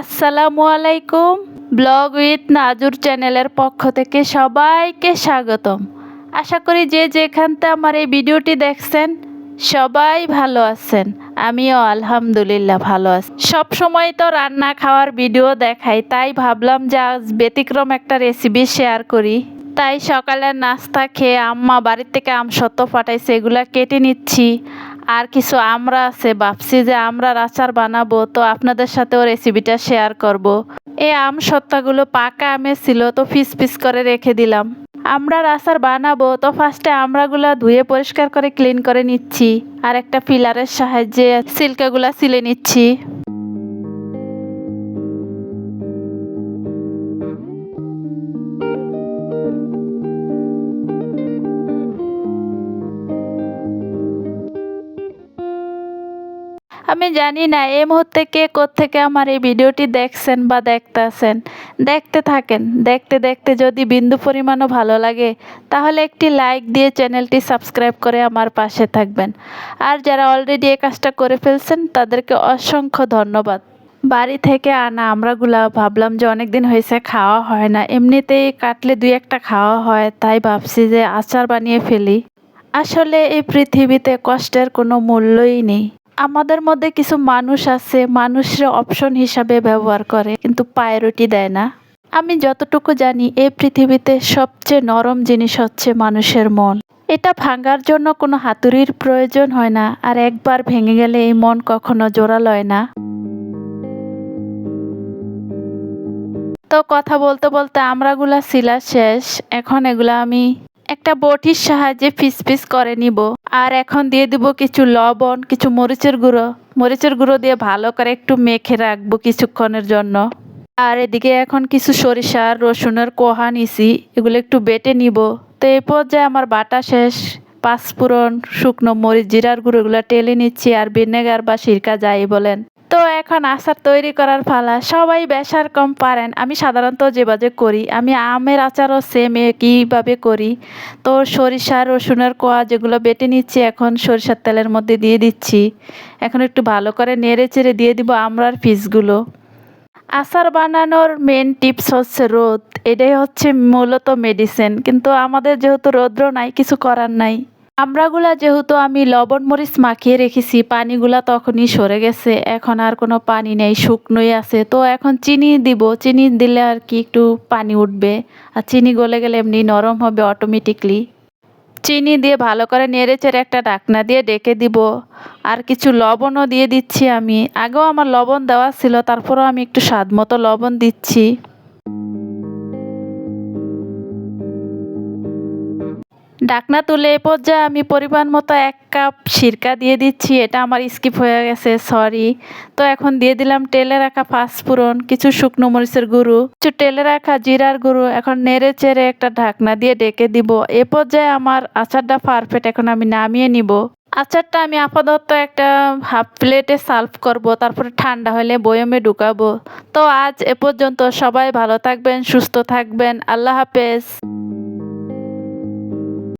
আসসালামু আলাইকুম। Blog with নাজুর চ্যানেলের পক্ষ থেকে সবাইকে স্বাগতম। আশা করি যে যেখানতে আমার এই ভিডিওটি দেখছেন, সবাই ভালো আছেন। আমিও আলহামদুলিল্লাহ ভালো আছি। সব সময় তো রান্না খাওয়ার ভিডিও দেখাই, তাই ভাবলাম যে আজ ব্যতিক্রম একটা রেসিপি শেয়ার করি। তাই সকালের নাস্তা খেয়ে আম্মা বাড়ির থেকে আম সত্য ফাটাইছে, এগুলা কেটে নিচ্ছি। আর কিছু আমরা আছে, ভাবছি যে আমরা আচার বানাবো, তো আপনাদের সাথেও রেসিপিটা শেয়ার করব। এই আম সত্তাগুলো পাকা আমে ছিল, তো ফিস ফিস করে রেখে দিলাম আমরা আচার বানাবো, তো ফার্স্টে আমরাগুলো ধুয়ে পরিষ্কার করে ক্লিন করে নিচ্ছি, আর একটা পিলারের সাহায্যে সিল্কাগুলা সিলে নিচ্ছি আমি জানি না এই মুহূর্তে কে থেকে আমার এই ভিডিওটি দেখছেন বা দেখতেছেন। দেখতে থাকেন। দেখতে দেখতে যদি বিন্দু পরিমাণও ভালো লাগে, তাহলে একটি লাইক দিয়ে চ্যানেলটি সাবস্ক্রাইব করে আমার পাশে থাকবেন। আর যারা অলরেডি এই কাজটা করে ফেলছেন, তাদেরকে অসংখ্য ধন্যবাদ। বাড়ি থেকে আনা আমরাগুলা ভাবলাম যে অনেক দিন হয়েছে, খাওয়া হয় না। এমনিতেই কাটলে দুই একটা খাওয়া হয়, তাই ভাবছি যে আচার বানিয়ে ফেলি। আসলে এই পৃথিবীতে কষ্টের কোনো মূল্যই নেই। আমাদের মধ্যে কিছু মানুষ আছে, মানুষরা অপশন হিসাবে ব্যবহার করে, কিন্তু প্রায়োরিটি দেয় না। আমি যতটুকু জানি এই পৃথিবীতে সবচেয়ে নরম জিনিস হচ্ছে মানুষের মন। এটা ভাঙার জন্য কোনো হাতুড়ির প্রয়োজন হয় না, আর একবার ভেঙে গেলে এই মন কখনো জোড়া লয় না। তো কথা বলতে বলতে আমরাগুলা শিলা শেষ, এখন এগুলা আমি একটা বটির সাহায্যে পিস পিস করে নিব। আর এখন দিয়ে দিব কিছু লবণ, কিছু মরিচের গুঁড়ো। মরিচের গুঁড়ো দিয়ে ভালো করে একটু মেখে রাখব কিছুক্ষণের জন্য। আর এদিকে এখন কিছু সরিষার রসুনের কোহা নিছি, এগুলো একটু বেটে নিব। তো এই পর্যায়ে আমার বাটা শেষ। পাঁচফোড়ন, শুকনো মরিচ, জিরার গুঁড়ো এগুলো টেলে নিচ্ছি, আর ভিনেগার বা সিরকা যাই বলেন। তো এখন আচার তৈরি করার ফালা সবাই বেশার কম পারেন। আমি সাধারণত যেভাবে করি, আমি আমের আচারও সেম একইভাবে করি। তো সরিষা, রসুনের কোয়া যেগুলো বেটে নিচ্ছি, এখন সরিষার তেলের মধ্যে দিয়ে দিচ্ছি। এখন একটু ভালো করে নেড়ে চেড়ে দিয়ে দিব আমরার পিসগুলো আচার বানানোর মেন টিপস হচ্ছে রোদ। এটাই হচ্ছে মূলত মেডিসিন কিন্তু আমাদের যেহেতু রৌদ্র নাই, কিছু করার নাই। আমরাগুলা যেহেতু আমি লবণ মরিচ মাখিয়ে রেখেছি, পানিগুলা তখনই সরে গেছে। এখন আর কোনো পানি নেই, শুকনোই আছে। তো এখন চিনি দিব। চিনি দিলে আর কি একটু পানি উঠবে। আর চিনি গলে গেলে এমনি নরম হবে অটোমেটিকলি চিনি দিয়ে ভালো করে নেড়ে চেড়ে একটা ডাকনা দিয়ে ডেকে দিব। আর কিছু লবণও দিয়ে দিচ্ছি আমি। আগেও আমার লবণ দেওয়া ছিল, তারপরেও আমি একটু স্বাদ মতো লবণ দিচ্ছি। ডাকনা তুলে এ পর্যায়ে আমি পরিমাণ মতো এক কাপ সিরকা দিয়ে দিচ্ছি, এটা আমার স্কিপ হয়ে গেছে সরি তো এখন দিয়ে দিলাম টেলে রাখা পাঁচফোড়ন, কিছু শুকনো মরিচের গুঁড়ো, কিছু টেলে রাখা জিরার গুঁড়ো, এখন নেড়ে চেড়ে একটা ঢাকনা দিয়ে ডেকে দিব। এ পর্যায়ে আমার আচারটা পারফেক্ট এখন আমি নামিয়ে নিব। আচারটা আমি আপাতত একটা হাফ প্লেটে সার্ভ করব, তারপরে ঠান্ডা হলে বয়মে ঢুকাবো। তো আজ এ পর্যন্ত সবাই ভালো থাকবেন, সুস্থ থাকবেন, আল্লাহ হাফেজ।